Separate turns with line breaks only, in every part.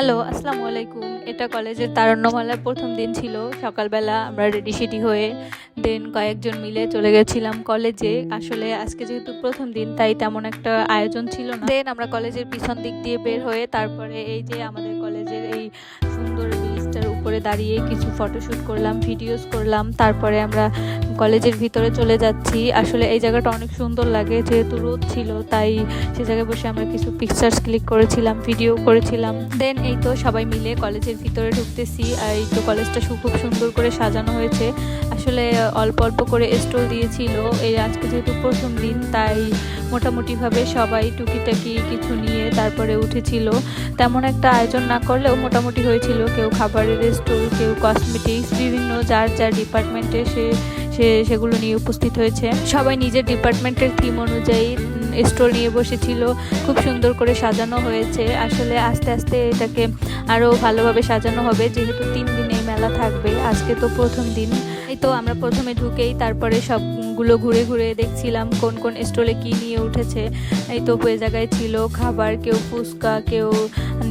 Hello আসসালামু আলাইকুম। এটা কলেজের তারণ্যমালার প্রথম দিন ছিল। সকালবেলা আমরা রেডি সেডি হয়ে দেন কয়েকজন মিলে চলে গেছিলাম কলেজে। আসলে আজকে যেহেতু প্রথম দিন, তাই তেমন একটা আয়োজন ছিল না। দেন আমরা কলেজের পিছন দিক দিয়ে বের হয়ে তারপরে এই যে আমাদের কলেজের এই উপরে দাঁড়িয়ে কিছু ফটোশ্যুট করলাম ভিডিওস করলাম, তারপরে আমরা কলেজের ভিতরে চলে যাচ্ছি। আসলে এই জায়গাটা অনেক সুন্দর লাগে, যেহেতু রোদ ছিল, তাই সে জায়গায় বসে আমরা কিছু পিকচার্স ক্লিক করেছিলাম ভিডিও করেছিলাম। দেন এই তো সবাই মিলে কলেজের ভিতরে ঢুকতেছি, আর এই তো কলেজটা খুব সুন্দর করে সাজানো হয়েছে। আসলে অল্প অল্প করে স্টল দিয়েছিল। এই আজকে যেহেতু প্রথম দিন, তাই মোটামুটিভাবে সবাই টুকিটাকি কিছু নিয়ে তারপরে উঠেছিল। তেমন একটা আয়োজন না করলেও মোটামুটি হয়েছিল। কেউ খাবারের স্টল কেউ কসমেটিক্স বিভিন্ন যার যার ডিপার্টমেন্টে সে সে, সেগুলো নিয়ে উপস্থিত হয়েছে। সবাই নিজের ডিপার্টমেন্টের থিম অনুযায়ী স্টল নিয়ে বসেছিল। খুব সুন্দর করে সাজানো হয়েছে। আসলে আস্তে আস্তে এটাকে আরও ভালোভাবে সাজানো হবে। যেহেতু তিন দিন এই মেলা থাকবে, আজকে তো প্রথম দিন। এই তো আমরা প্রথমে ঢুকেই, তারপরে সবগুলো ঘুরে ঘুরে দেখছিলাম কোন কোন স্টলে কি নিয়ে উঠেছে। এই তো ওই জায়গায় ছিল খাবার, কেউ ফুচকা, কেউ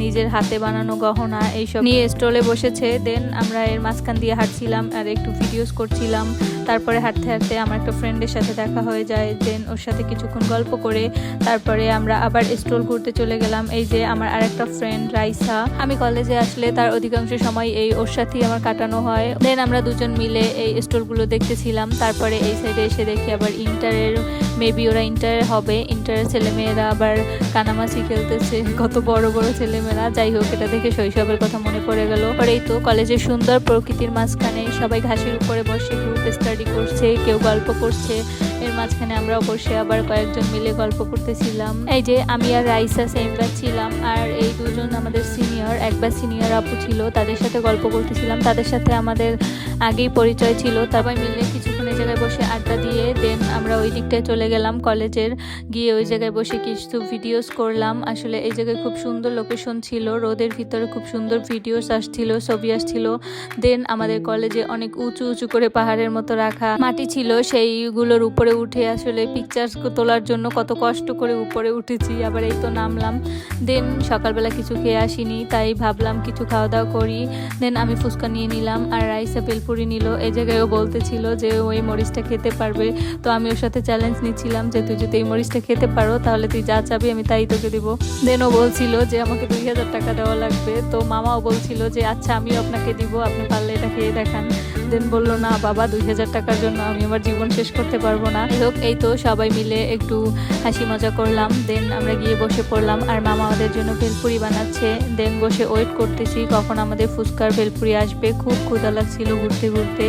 নিজের হাতে বানানো গহনা, এইসব নিয়ে স্টলে বসেছে। দেন আমরা এর মাঝখান দিয়ে হাঁটছিলাম আর একটু ভিডিওস করছিলাম। তারপরে হাঁটতে হাঁটতে আমার একটা ফ্রেন্ডের সাথে দেখা হয়ে যায় দেন ওর সাথে কিছুক্ষণ গল্প করে, তারপরে আমরা আবার স্টল ঘুরতে চলে গেলাম। এই যে আমার আর একটা ফ্রেন্ড রাইসা। আমি কলেজে আসলে তার অধিকাংশ সময় এই ওর সাথেই আমার কাটানো হয়। দেন আমরা দুজন মিলে এই স্টলগুলো দেখতেছিলাম। তারপরে এই সাইডে এসে দেখি আবার ইন্টারের মেবি ওরা ইন্টারের হবে ইন্টারের ছেলেমেয়েরা আবার কানামাছি খেলতেছে, কত বড় বড় ছেলেমেয়েরা। যাই হোক, এটা দেখে শৈশবের কথা মনে পড়ে গেল। পরেই তো কলেজের সুন্দর প্রকৃতির মাঝখানে সবাই ঘাসের উপরে বসে গ্রুপ স্টাডি করছে, কেউ গল্প করছে। এর মাঝখানে আমরা বসে আবার কয়েকজন মিলে গল্প করতেছিলাম। এই যে আমি আর রাইসা সেম ব্যাচ ছিলাম, আর এই দুজন আমাদের সিনিয়র একবার সিনিয়র আপু ছিল, তাদের সাথে গল্প করতেছিলাম। তাদের সাথে আমাদের আগেই পরিচয় ছিল, তারপর মিলে এই জায়গায় বসে আড্ডা দিয়ে দেন আমরা ওই দিকটায় চলে গেলাম কলেজের। গিয়ে ওই জায়গায় বসে কিছু ভিডিওস করলাম। আসলে এই জায়গায় খুব সুন্দর লোকেশন ছিল, রোদের ভিতরে খুব সুন্দর ভিডিওস আসছিল, ছবি আসছিল। দেন আমাদের কলেজে অনেক উঁচু উঁচু করে পাহাড়ের মতো রাখা মাটি ছিল, সেইগুলোর উপরে উঠে আসলে পিকচার্স তোলার জন্য কত কষ্ট করে উপরে উঠেছি, আবার এই তো নামলাম। দেন সকালবেলা কিছু খেয়ে আসিনি, তাই ভাবলাম কিছু খাওয়া দাওয়া করি। দেন আমি ফুচকা নিয়ে নিলাম আর রাইসা বেলপুরি নিল। এই জায়গায়ও বলতেছিল যে ওই মরিচটা খেতে পারবে। তো আমি ওর সাথে চ্যালেঞ্জ নিচ্ছিলাম যে, তুই যদি এই মরিচটা খেতে পারো, তাহলে তুই যা চাবি, আমি তাই তোকে দিব। দেন ও বলছিল যে, আমাকে দুই হাজার টাকা দেওয়া লাগবে। তো মামাও বলছিল যে আচ্ছা আমিও আপনাকে দিব, আপনি পারলে এটা খেয়ে দেখান। দেন বলল, না বাবা, দুই হাজার টাকার জন্য আমি আমার জীবন শেষ করতে পারব না। হোক, এই তো সবাই মিলে একটু হাসি মজা করলাম। দেন আমরা গিয়ে বসে পড়লাম, আর মামা আমাদের জন্য ভেলপুরি বানাচ্ছে। দেন বসে ওয়েট করতেছি, কখন আমাদের ফুচকার ভেলপুরি আসবে। খুব ক্ষুধা লাগছিল ঘুরতে ঘুরতে।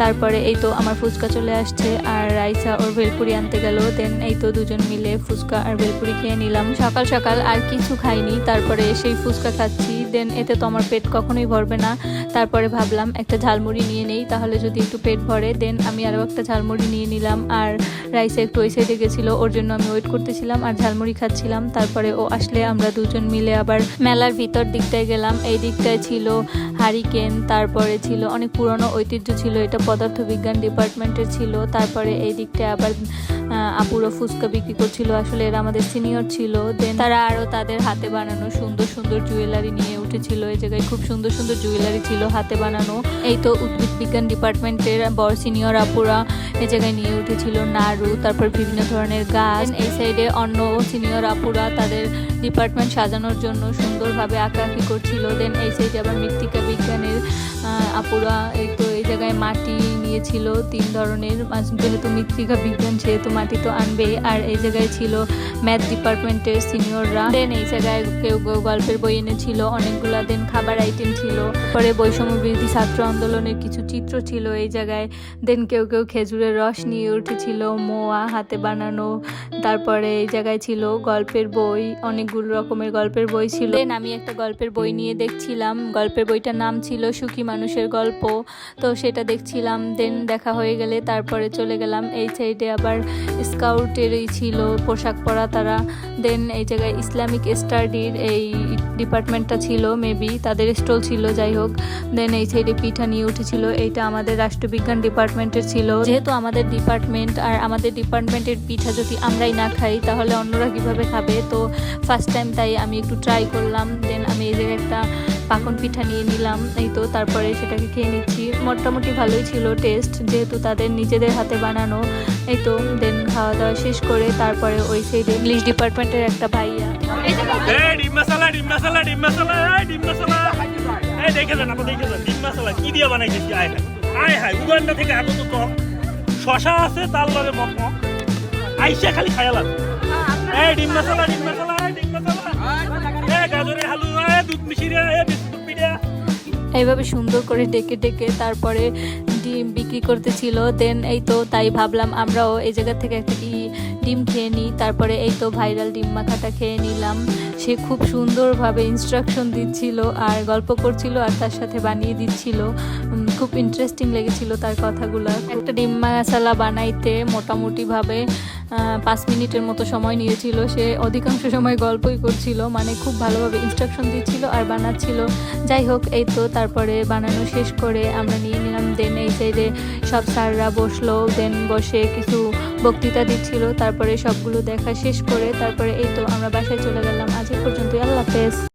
তারপরে এই তো আমার ফুচকা চলে আসছে আর রাইসা ওর ভেলপুরি আনতে গেল। দেন এই তো দুজন মিলে ফুচকা আর ভেলপুরি খেয়ে নিলাম। সকাল সকাল আর কিছু খাইনি, তারপরে সেই ফুচকা খাচ্ছি। দেন এতে তো আমার পেট কখনোই ভরবে না। তারপরে ভাবলাম একটা ঝালমুড়ি নিয়ে নেই, তাহলে যদি একটু পেট ভরে দেন আমি আরও একটা ঝালমুড়ি নিয়ে নিলাম। আর রাইসা একটু ওই সাইডে গেছিল, ওর জন্য আমি ওয়েট করতেছিলাম আর ঝালমুড়ি খাচ্ছিলাম। তারপরে ও আসলে আমরা দুজন মিলে আবার মেলার ভিতর দিকটায় গেলাম। এই দিকটায় ছিল হারিকেন, তারপরে ছিল অনেক পুরনো ঐতিহ্য ছিল, এটা পদার্থবিজ্ঞান ডিপার্টমেন্টের ছিল, তারপরে এই দিকটায় আবার আপুরো ফুচকা বিক্রি করছিল, আসলে এরা আমাদের সিনিয়র ছিল দেন তারা আরও তাদের হাতে বানানো সুন্দর সুন্দর জুয়েলারি নিয়ে উঠেছিল, এই জায়গায় খুব সুন্দর সুন্দর জুয়েলারি ছিল হাতে বানানো, এই তো উদ্ভিদ বিজ্ঞান ডিপার্টমেন্টের বড় সিনিয়র আপুরা এই জায়গায় নিয়ে উঠেছিল, নাড়ু, তারপর বিভিন্ন ধরনের গাছ, এই সাইডে অন্য সিনিয়র আপুরা তাদের ডিপার্টমেন্ট সাজানোর জন্য সুন্দরভাবে আঁকা আঁকাআঁকি করছিল দেন এই সাইডে আবার মৃত্তিকা বিজ্ঞানের আপুরা এই তো এই জায়গায় মাটি নিয়েছিল তিন ধরনের। যেহেতু মৃত্তিকা বিজ্ঞান সেহেতু মাটি তো আনবে আর এই জায়গায় ছিল ম্যাথ ডিপার্টমেন্টের সিনিয়ররা। দেন এই জায়গায় কেউ গল্পের বই এনেছিল, অনেকগুলা দেন খাবার আইটেম ছিল। পরে বৈষম্য বিরোধী ছাত্র আন্দোলনের কিছু চিত্র ছিল এই জায়গায়। দেন কেউ কেউ খেজুরের রস নিয়ে উঠেছিল, মোয়া হাতে বানানো। তারপরে এই জায়গায় ছিল গল্পের বই, অনেকগুলো রকমের গল্পের বই ছিল। দেন আমি একটা গল্পের বই নিয়ে দেখছিলাম। গল্পের বইটার নাম ছিল সুখী মানুষের গল্প। তো সেটা দেখছিলাম। দেন দেন দেখা হয়ে গেলে তারপরে চলে গেলাম। এই সাইডে আবার স্কাউটেরই ছিল পোশাক পরা তারা। দেন এই জায়গায় ইসলামিক স্টাডির এই ডিপার্টমেন্টটা ছিল মেবি তাদের স্টল ছিল, যাই হোক। দেন এই সাইডে পিঠা নিয়ে উঠেছিল, এইটা আমাদের রাষ্ট্রবিজ্ঞান ডিপার্টমেন্টের ছিল। যেহেতু আমাদের ডিপার্টমেন্ট আর আমাদের ডিপার্টমেন্টের পিঠা যদি আমরাই না খাই, তাহলে অন্যরা কীভাবে খাবে? তো ফার্স্ট টাইম তাই আমি একটু ট্রাই করলাম। দেন আমি এই জায়গায় একটা পাকন পিঠা নিয়ে নিলাম এই তো তারপরে সেটাকে খেয়ে নিচ্ছি। মোটামুটি ভালোই ছিল টেস্ট যেহেতু তাদের নিজেদের হাতে বানানো এই তো দেন খাওয়া দাওয়া শেষ করে তারপরে ওই সাইডে ইংলিশ ডিপার্টমেন্টের একটা ভাইয়া।
এই ডিম মশলা ডিম মশলা ডিম মশলা এই ডিম মশলা। এই দেখে যান আপনি দেখে যান ডিম মশলা কি দিয়ে বানাইতেছি? আয় হায় আয় হায় উগান্ডা থেকে আগত তো শশা আছে তার লগে মক মক আইসা খালি খায়ালাম এই ডিম মশলা ডিম ডিম মশলা।
এইভাবে সুন্দর করে ডেকে ডেকে তারপরে ডিম বিক্রি করতেছিল। দেন এই তো তাই ভাবলাম আমরাও এই জায়গা থেকে একটা ডিম খেয়ে নিই। তারপরে এই তো ভাইরাল ডিম মাখাটা খেয়ে নিলাম। সে খুব সুন্দরভাবে ইনস্ট্রাকশন দিচ্ছিল আর গল্প করছিল আর তার সাথে বানিয়ে দিচ্ছিল। খুব ইন্টারেস্টিং লেগেছিল তার কথাগুলো। একটা ডিম মশালা বানাইতে মোটামুটিভাবে পাঁচ মিনিটের মতো সময় নিয়েছিল। সে অধিকাংশ সময় গল্পই করছিল মানে খুব ভালোভাবে ইনস্ট্রাকশন দিচ্ছিল আর বানাচ্ছিল। যাই হোক, এই তো তারপরে বানানো শেষ করে আমরা নিয়ে নিলাম। দেন এই সাইডে সব স্যাররা বসল দেন বসে কিছু বক্তৃতা দিচ্ছিল। তারপরে সবগুলো দেখা শেষ করে তারপরে এই তো আমরা বাসায় চলে গেলাম। আজ পর্যন্ত আল্লাহ হাফেজ।